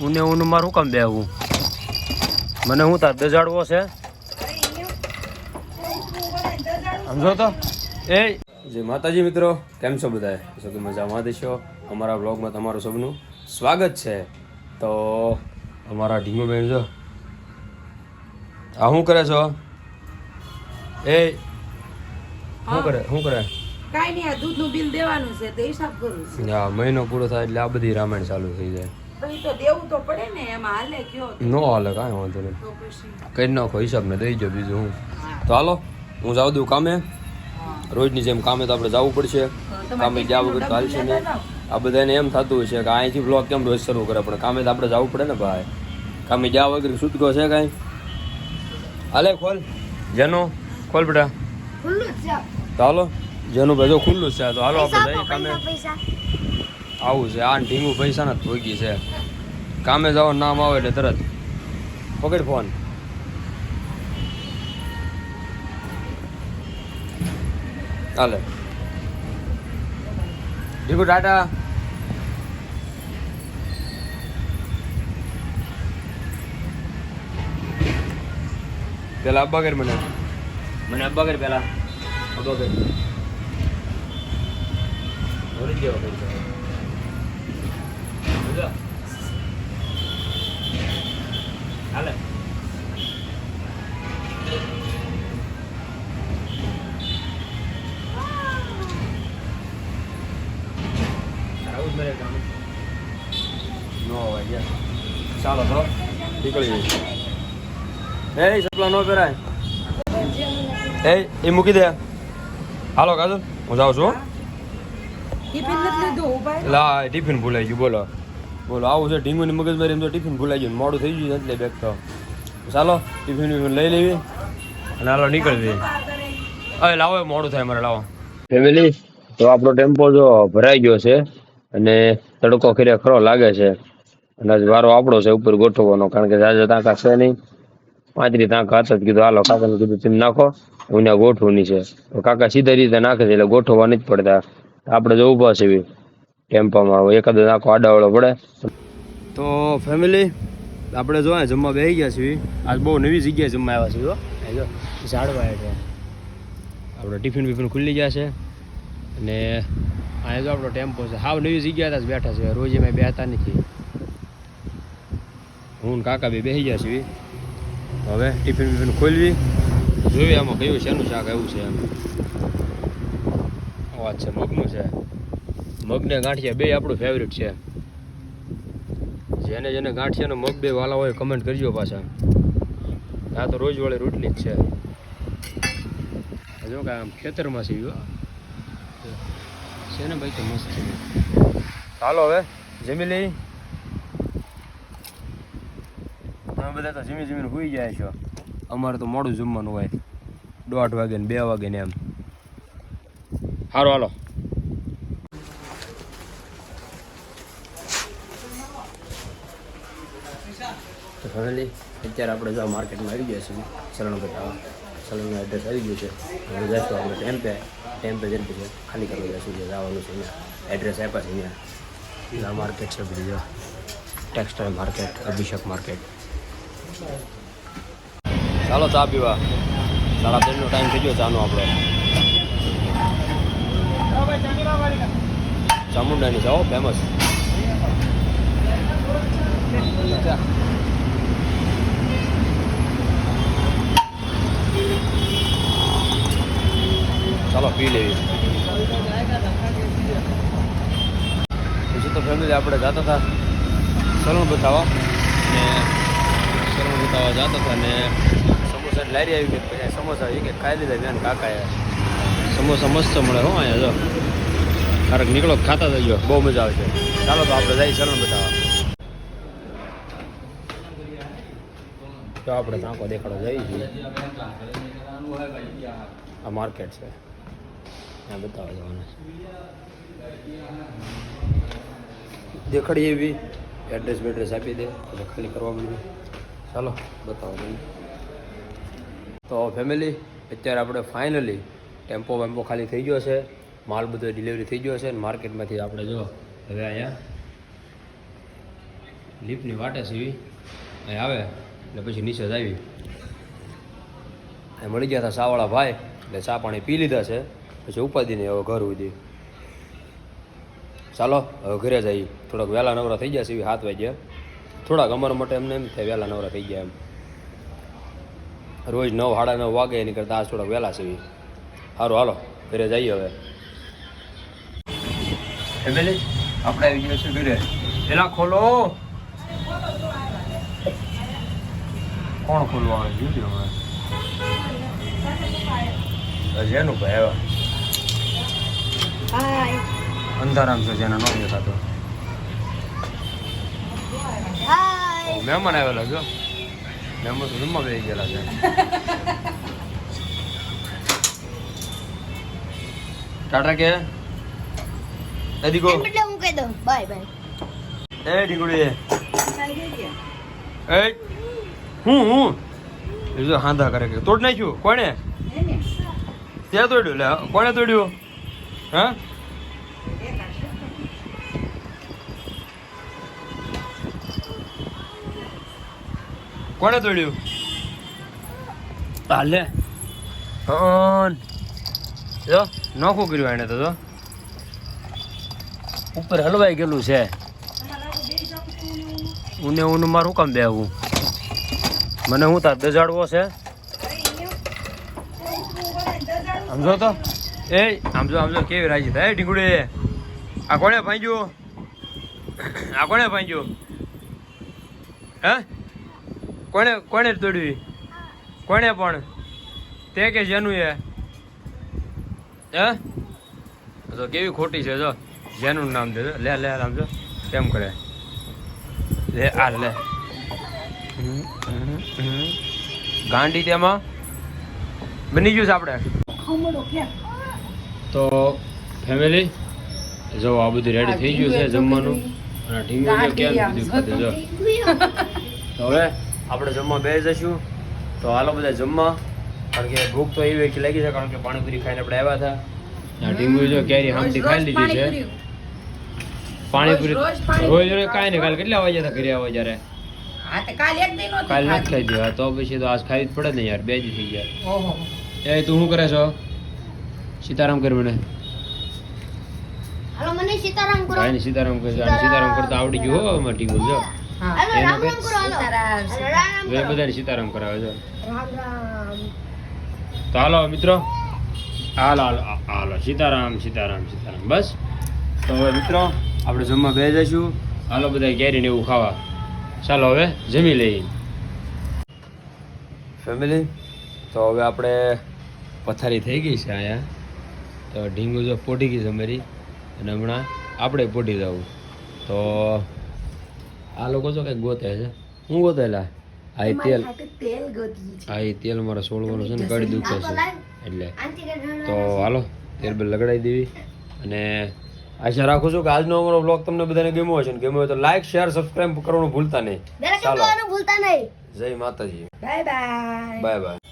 ઊને ઊનું મારું કામ બેહવું? મને હું તાર દજાડવો છે? સમજો તો? એ જે માતાજી મિત્રો કેમ છો બધા છો કે મજામાં દેશો અમારા બ્લોગમાં તમારું સૌનું સ્વાગત છે. તો અમારા ઢીંગો બેન જો આ શું કરે છો? એ શું કરે શું કરે? કાઈ નહીં આ દૂધનું બિલ દેવાનું છે તો હિસાબ કરું છું. આ મહિનો પૂરો થાય એટલે આ બધી રામાયણ ચાલુ થઈ જાય. તો દેવું તો પડે ને એમાં હાલે કયો નો હાલે કાંઈ વાંધો નહીં. કરી નાખો હિસાબ ને દઈ જાઓ બીજું હું. તો હાલો હું જાઉં દઉં કામે. રોજની જેમ કામે તો આપણે જવું પડશે. કામે ગયા વગર ચાલશે ને આ બધાને એમ થતું હોય છે કે અહીંથી બ્લોગ કેમ રોજ શરૂ કરે પણ કામે તો આપણે જવું પડે ને ભાઈ. કામે ગયા વગર છૂટકો છે કાંઈ? હાલે ખોલ. જેનો ખોલ બેટા. તો હાલો જેનું ભાઈ જો ખુલ્લું જ છે. તો હાલો આપણે જઈએ કામે. આવું છે. આ ઢીંગું પૈસા ને ભોગી છે. કામે જવાનું નામ આવે એટલે તરત. પકડ ફોન. ચાલે ઢીંગુ ટાટા. પેલા અબ્બા કર મને. મને અબ્બા કર પેલા. અબ્બા કર ભરી દેવા પૈસા જ નો ચાલો તો નીકળી જઈએ એ સપલા નો પહેરાય એ એ મૂકી દે હાલો કાજલ હું જાઉં છું ટિફિન ભૂલાઈ ગયું બોલો બોલો, આવું છે, ઢીંગુની મગજમારી એમ તો ટિફિન ભૂલાઈ ગયું, મોડું થઈ ગયું એટલે બેગ તો. ચાલો, ટિફિન વિફિન લઈ લેવી. અને હાલો નીકળી દઈએ હવે લાવો મોડું થાય મારે, લાવો. ફેમિલી તો આપણો ટેમ્પો જો ભરાઈ ગયો છે અને તડકો ખીરે ખરો લાગે છે. અને વારો આપણો છે, ઉપર ગોઠવવાનો, કારણ કે જાજે તાંકા છે નહીં. પાંચરી તાંકા હતા કીધું, હાલો, કાકાને કીધું તમે નાખો, હું ત્યાં ગોઠવવાની છે. તો કાકા સીધા રીતે નાખે છે, એટલે ગોઠવવા જ પડતા. આપણે જો ઊભા છે બી એક જ નાખો આડાવાળો પડે. તો ફેમિલી આપણે જો જમવા બેસી ગયા છીએ. આજ બહુ નવી જગ્યાએ જમવા આવ્યા છીએ, હો. જો, ઝાડવા છે. આપણે ટિફિન બિફિન ખુલ્લી ગયા છે. અને અહીંયા જો આપણો ટેમ્પો છે. હાવ નવી જગ્યાએ જ બેઠા છે રોજ અમે બેહતા નથી. હું ને કાકા બી બેસી ગયા છીએ. હવે ટિફિન બિફિન ખોલવી. જોઈએ આમાં કયું શેનું શાક આવ્યું છે એમ. વાત છે, મગનું છે. મગને ગાંઠિયા બે આપણું ફેવરિટ છે. જેને જેને ગાંઠિયાનો મગ બે વાલા હોય કમેન્ટ કરજો પાછા. આ તો રોજ વાળી રોટલી જ છે. જો કે આમ ખેતરમાં છે. છે ને ભાઈ તો મસ્ત છે. ચાલો હવે, જમી લઈ. તમે બધા તો જમી જમીને હોઈ જાય છો. અમારે તો મોડું જમવાનું હોય. દોઢ વાગે ને બે વાગે ને એમ. સારું હાલો. ફેમિલી અત્યારે આપણે જો માર્કેટમાં આવી ગયા સલણ બતાવવા સલણનું એડ્રેસ આવી ગયું છે. હવે જઈશું આપણે ટેમ્પે ટેમ્પે જઈને પછી ખાલી કરવા જઈશું જે જવાનું છે અહીંયા. એડ્રેસ આપ્યા છે અહીંયા. આ માર્કેટ છે બધી, જો. ટેક્સટાઇલ માર્કેટ અભિષેક માર્કેટ ચાલો ચા પીવા. સાડા ત્રણનો ટાઈમ થઈ ગયો ચાનો આપણે. ચામુંડાની જાઓ ફેમસ ચાલો પી લેવી. પછી તો ફેમિલી આપણે જતા હતા. સલૂન બતાવવા. ને સલૂન બતાવવા જતા હતા ને સમોસા લારી આવી ગઈ. પછી સમોસા આવી કે ખાઈ લીધા બેન કાકાએ. સમોસા મસ્ત મળે હો અહીંયા જો. ક્યારેક નીકળો ખાતા થઈ ગયો બહુ મજા આવશે ચાલો તો આપણે જઈએ સલૂન બતાવવા. તો આપણે તાંકો દેખાડો જઈએ છીએ. આ માર્કેટ છે. ત્યાં બતાવવા જવાના દેખાડીએ એવી એડ્રેસ બેડ્રેસ આપી દે એટલે ખાલી કરવા માંડે. ચાલો, બતાવો મને તો ફેમિલી અત્યારે આપણે ફાઇનલી ટેમ્પો વેમ્પો ખાલી થઈ ગયો છે. માલ બધો ડિલિવરી થઈ ગયો છે. અને માર્કેટમાંથી આપણે જો, હવે અહીંયા લીફની વાટે સીવી અહીં આવે, એટલે પછી નીચે જ આવી. મળી ગયા હતા સાવાળા ભાઈ, એટલે ચા પાણી પી લીધા છે. પછી ઉપાધિને હવે ઘર ઉધી. ચાલો, હવે ઘરે જઈએ. થોડાક વહેલા નવરા થઈ છે એવી સાત વાગ્યા. થોડાક અમારા માટે એમને એમ થાય વહેલા નવરા થઈ ગયા એમ. રોજ નવ, સાડા નવ વાગે એની કરતાં આજ થોડાક વહેલા છે સારું હાલો, ઘરે જઈએ હવે. ફેમિલી, આપણે આવી ગયો છે ઘરે. પેલા ખોલો. કોણ ખોલવા આવે? જોજો હવે જેનું ભાઈ આવ્યા હાય અંધારામ છે જેના નો દેખાતો. હાય મહેમાન આવેલા જો મહેમાન જમવા બેસી ગયેલા છે. ટાટા કે? એ દીકો એટલે હું કહી દઉં બાય બાય એ એ હું હું? એ જો હાંધા કરે કે. તોડ નાખ્યું. કોણે? ત્યાં તોડ્યું. લે કોણે તોડ્યું? હા? કોણે તોડ્યું? હાલે. જો નોખું કર્યું એને તો જો. ઉપર હલવાઈ ગયેલું છે. ઉને ઉને મારું કામ બેહવું મને હું તાર દજાડવો છે? સમજો તો. એ સમજો સમજો કેવી રાજી થાય ઢીંગુડી? આ કોણે ભાંજ્યું આ કોણે ભાંજ્યું હે? કોણે કોણે તોડવી કોણે પણ? તે કે જેનું એ હે? તો કેવી ખોટી છે, જો. જેનું નામ દેજો લે લે, આમ જો. કેમ કરે? લે, આ, લે. ગાંડી તેમાં બની ગયું છે આપણે. તો ફેમિલી જો આ બધું રેડી થઈ ગયું છે જમવાનું અને ઢીંગું કેમ બધું ખાધું જો. તો હવે આપણે જમવા બે જઈશું. તો હાલો બધા જમવા. કારણ કે ભૂખ તો એવી કે લાગી છે કારણ કે પાણીપુરી ખાઈને આપણે આવ્યા હતા. આ ઢીંગું જો કેરી હામટી ખાઈ લીધી છે. પાણીપુરી. રોજ- રોજ કાંઈ નહીં કાલે કેટલા વાગ્યા હતા ઘરે આવો જ્યારે? કાલ કાલે નથી ખાઈ દીધું તો પછી તો આજ ખાવી જ પડે ને યાર બે જ થઈ ગયા. એ તું શું કરે છો? સીતારામ કર મને હાલો મને સીતારામ કરો. ભાઈ સીતારામ છે સીતારામ કરતા આવડી ગયું હો અમારે ટીમ જો હા. હાલો એનો રામ કઈ- રામ કરો હાલો. સીતારામ, બધાને કરાવે છે. રામ રામ. તો હાલો મિત્રો. હાલો હાલો હાલો. સીતારામ સીતારામ સીતારામ. બસ. તો હવે મિત્રો આપણે જમવા બે જઈશું. હાલો બધા કેરીને એવું ખાવા. ચાલો હવે જમી લઈએ. ફેમિલી તો હવે આપણે પથારી થઈ ગઈ છે અહીંયા. તો ઢીંગુ જો પોટી ગઈ છે મારી અને હમણાં આપણે પોટી જવું. તો આ લોકો જો કંઈક ગોતે છે? હું ગોતેલા? આ તેલ આ તેલ મારા સોળવાનું છે ને કાઢી દુખે છે. એટલે તો હાલો તેલ બે લગડાવી દેવી. અને આશા રાખું છું કે આજનો અમારો બ્લોગ તમને બધાને ગમ્યો હશે. ને ગમ્યો હોય તો લાઈક શેર સબસ્ક્રાઈબ કરવાનું ભૂલતા નહીં. ચાલો. ભૂલતા નહીં. જય માતાજી. Bye bye bye bye